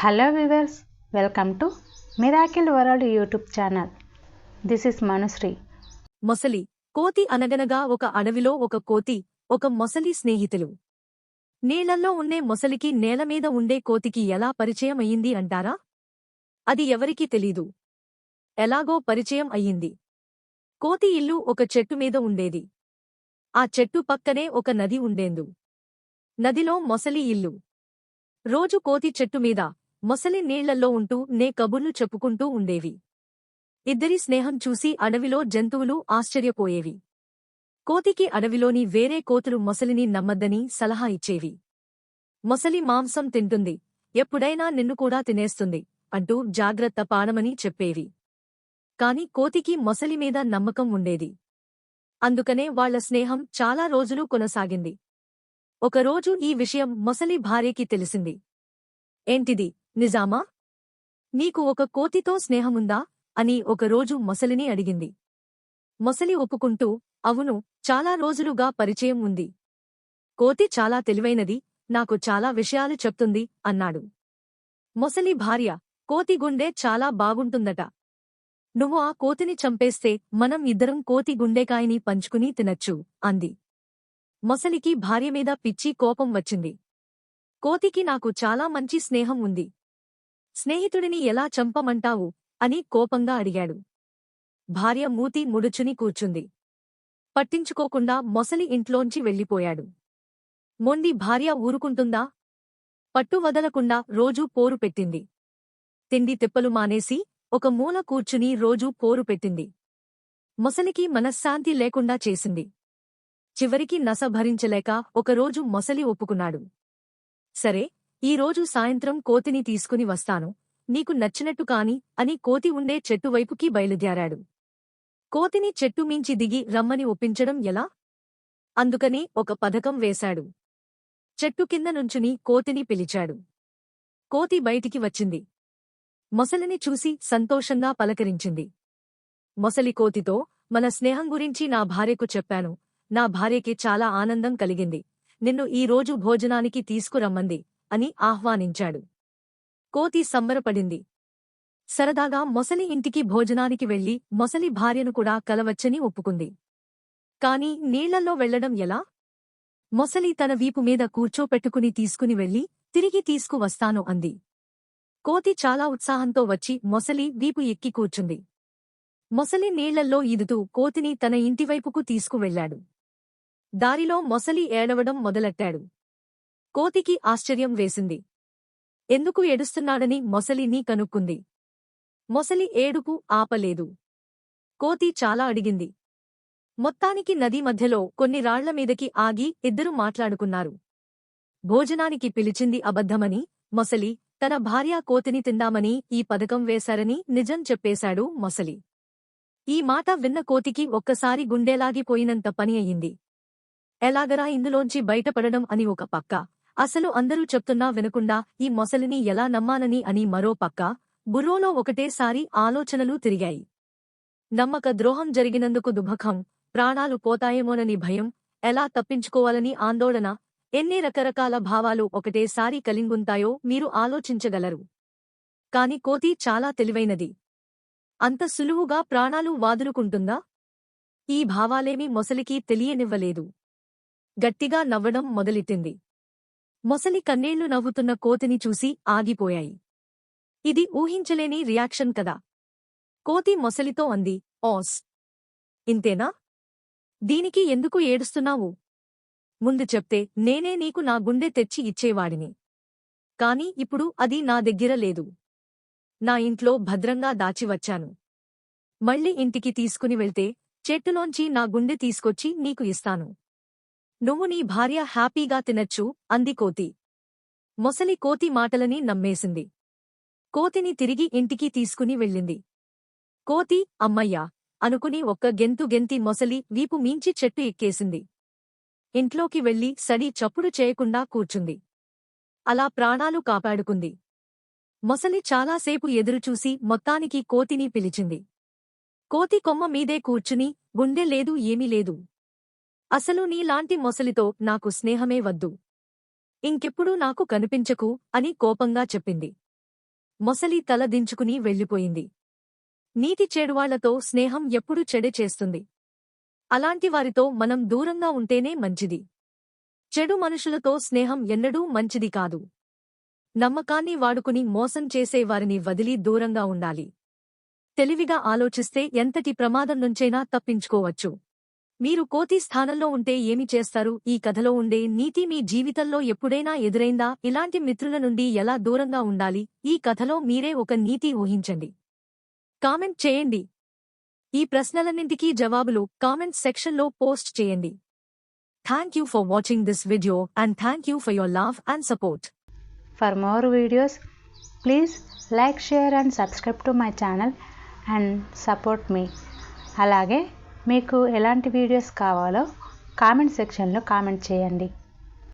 Hello viewers welcome to Miracle World YouTube channel this is Manushri మొసలి కోతి అనగనగా ఒక అడవిలో ఒక కోతి ఒక మొసలి స్నేహితులు. నీళ్ళల్లో ఉండే మొసలికి నేల మీద ఉండే కోతికి ఎలా పరిచయం అయ్యింది అంటారా? అది ఎవరికీ తెలీదు. ఎలాగో పరిచయం అయ్యింది. కోతి ఇల్లు ఒక చెట్టు మీద ఉండేది. ఆ చెట్టు పక్కనే ఒక నది ఉండేందు. నదిలో మొసలి ఇల్లు. రోజు కోతి చెట్టు మీద మొసలి నీళ్ళల్లో ఉంటూ నే కబుర్లు చెప్పుకుంటూ ఉండేవి. ఇద్దరి స్నేహం చూసి అడవిలో జంతువులు ఆశ్చర్యపోయేవి. కోతికి అడవిలోని వేరే కోతులు మొసలిని నమ్మద్దని సలహా ఇచ్చేవి. మొసలి మాంసం తింటుంది. ఎప్పుడైనా నిన్ను కూడా తినేస్తుంది అంటూ జాగ్రత్త పాడమని చెప్పేవి. కాని కోతికి మొసలి మీద నమ్మకం ఉండేది. అందుకనే వాళ్ళ స్నేహం చాలా రోజులు కొనసాగింది. ఒకరోజు ఈ విషయం మొసలి భార్యకి తెలిసింది. ఏంటిది? నిజామా? నీకు ఒక కోతితో స్నేహముందా? అని ఒకరోజు మొసలిని అడిగింది. మొసలి ఒప్పుకుంటూ అవును చాలా రోజులుగా పరిచయం ఉంది. కోతి చాలా తెలివైనది నాకు చాలా విషయాలు చెప్తుంది అన్నాడు. మొసలి భార్య కోతి గుండె చాలా బాగుంటుందట. నువ్వు ఆ కోతిని చంపేస్తే మనం ఇద్దరం కోతి గుండెకాయని పంచుకుని తినచ్చు అంది. మొసలికి భార్య మీద పిచ్చి కోపం వచ్చింది. కోతికి నాకు చాలా మంచి స్నేహం ఉంది. స్నేహితుడిని ఎలా చంపమంటావు? అని కోపంగా అడిగాడు. భార్య మూతి ముడుచుని కూర్చుంది. పట్టించుకోకుండా మొసలి ఇంట్లోంచి వెళ్ళిపోయాడు. మొండి భార్య ఊరుకుంటుందా? పట్టు వదలకుండా రోజూ పోరు పెట్టింది. తిండి తిప్పలు మానేసి ఒక మూల కూర్చుని రోజూ పోరు పెట్టింది. మొసలికి మనశ్శాంతి లేకుండా చేసింది. చివరికి నస భరించలేక ఒకరోజు మొసలి ఒప్పుకున్నాడు. సరే ఈరోజు సాయంత్రం కోతిని తీసుకుని వస్తాను. నీకు నచ్చినట్టు కాని అని కోతి ఉండే చెట్టువైపుకి బయలుదేరాడు. కోతిని చెట్టు మించి దిగి రమ్మని ఒప్పించడం ఎలా? అందుకని ఒక పథకం వేశాడు. చెట్టు కింద నుంచుని కోతిని పిలిచాడు. కోతి బయటికి వచ్చింది. మొసలిని చూసి సంతోషంగా పలకరించింది. మొసలి కోతితో మన స్నేహం గురించి నా భార్యకు చెప్పాను. నా భార్యకి చాలా ఆనందం కలిగింది. నిన్ను ఈ రోజు భోజనానికి తీసుకురమ్మంది. అని ఆహ్వానించాడు. కోతి సంబరపడింది. సరదాగా మొసలి ఇంటికి భోజనానికి వెళ్ళి మొసలి భార్యను కూడా కలవచ్చని ఒప్పుకుంది. కాని నీళ్ళలో వెళ్ళడం ఎలా? మొసలి తన వీపు మీద కూర్చోపెట్టుకుని తీసుకుని వెళ్ళి తిరిగి తీసుకువస్తాను అంది. కోతి చాలా ఉత్సాహంతో వచ్చి మొసలి వీపు ఎక్కి కూర్చుంది. మొసలి నీళ్ళల్లో ఈదుతూ కోతిని తన ఇంటివైపుకు తీసుకువెళ్ళాడు దారిలో మొసలి ఏడవడం మొదలెట్టాడు. కోతికి ఆశ్చర్యం వేసింది. ఎందుకు ఏడుస్తున్నాడని మొసలిని కనుక్కుంది. మొసలి ఏడుపు ఆపలేదు. కోతి చాలా అడిగింది. మొత్తానికి నది మధ్యలో కొన్ని రాళ్ళమీదకి ఆగి ఇద్దరు మాట్లాడుకున్నారు. భోజనానికి పిలిచింది అబద్ధమని మొసలి తన భార్య కోతిని తిందామని ఈ పథకం వేశారని నిజం చెప్పేశాడు మొసలి. ఈ మాట విన్న కోతికి ఒక్కసారి గుండెలాగిపోయినంత పని అయింది ఎలాగరా ఇందులోంచి బయటపడడం అని ఒక పక్క. అసలు అందరూ చెప్తున్నా వినకుండా ఈ మొసలిని ఎలా నమ్మానని అని మరో పక్క బుర్రోలో ఒకటేసారి ఆలోచనలు తిరిగాయి. నమ్మక ద్రోహం జరిగినందుకు దుభఖం ప్రాణాలు పోతాయేమోనని భయం ఎలా తప్పించుకోవాలని ఆందోళన ఎన్ని రకరకాల భావాలు ఒకటేసారి కలింగుంతాయో మీరు ఆలోచించగలరు. కాని కోతి చాలా తెలివైనది. అంత సులువుగా ప్రాణాలు వాదులుకుంటుందా? ఈ భావాలేమీ మొసలికి తెలియనివ్వలేదు. గట్టిగా నవ్వడం మొదలెట్టింది. మొసలి కన్నేళ్ళు నవ్వుతున్న కోతిని చూసి ఆగిపోయాయి. ఇది ఊహించలేని రియాక్షన్ కదా. కోతి మొసలితో అంది ఓస్! ఇంతేనా? దీనికి ఎందుకు ఏడుస్తున్నావు? ముందు చెప్తే నేనే నీకు నా గుండె తెచ్చి ఇచ్చేవాడిని. కాని ఇప్పుడు అది నా దగ్గర లేదు. నా ఇంట్లో భద్రంగా దాచివచ్చాను మళ్ళీ ఇంటికి తీసుకుని వెళ్తే చెట్టులోంచి నా గుండె తీసుకొచ్చి నీకు ఇస్తాను. నువ్వు నీ భార్య హ్యాపీగా తినచ్చు అంది కోతి. మొసలి కోతి మాటలని నమ్మేసింది. కోతిని తిరిగి ఇంటికి తీసుకుని వెళ్ళింది. కోతి అమ్మయ్యా అనుకుని ఒక్క గెంతు గెంతి మొసలి వీపు మీంచి చెట్టు ఎక్కేసింది. ఇంట్లోకి వెళ్ళి సడి చప్పుడు చేయకుండా కూర్చుంది. అలా ప్రాణాలు కాపాడుకుంది. మొసలి చాలాసేపు ఎదురుచూసి మొత్తానికి కోతిని పిలిచింది. కోతి కొమ్మ మీదే కూర్చుని గుండె లేదు ఏమీ లేదు. అసలు నీలాంటి మొసలితో నాకు స్నేహమే వద్దు. ఇంకెప్పుడూ నాకు కనిపించకు అని కోపంగా చెప్పింది. మొసలి తల దించుకుని వెళ్ళిపోయింది. నీతి చెడువాళ్ళతో స్నేహం ఎప్పుడు చెడే చేస్తుంది. అలాంటి వారితో మనం దూరంగా ఉంటేనే మంచిది. చెడు మనుషులతో స్నేహం ఎన్నడూ మంచిది కాదు. నమ్మకాన్ని వాడుకుని మోసం చేసేవారిని వదిలి దూరంగా ఉండాలి. తెలివిగా ఆలోచిస్తే ఎంతటి ప్రమాదం నుంచైనా తప్పించుకోవచ్చు. మీరు కోతి స్థానంలో ఉంటే ఏమి చేస్తారు? ఈ కథలో ఉండే నీతి మీ జీవితంలో ఎప్పుడైనా ఎదురైందా? ఇలాంటి మిత్రుల నుండి ఎలా దూరంగా ఉండాలి? ఈ కథలో మీరే ఒక నీతి ఊహించండి. కామెంట్ చేయండి. ఈ ప్రశ్నలన్నింటికీ జవాబులు కామెంట్ సెక్షన్లో పోస్ట్ చేయండి. Thank you for watching this video and thank you for your love and support. For more videos please like share and subscribe to my channel and support మీ. అలాగే మీకు ఎలాంటి వీడియోస్ కావాలో comment సెక్షన్లో comment చేయండి.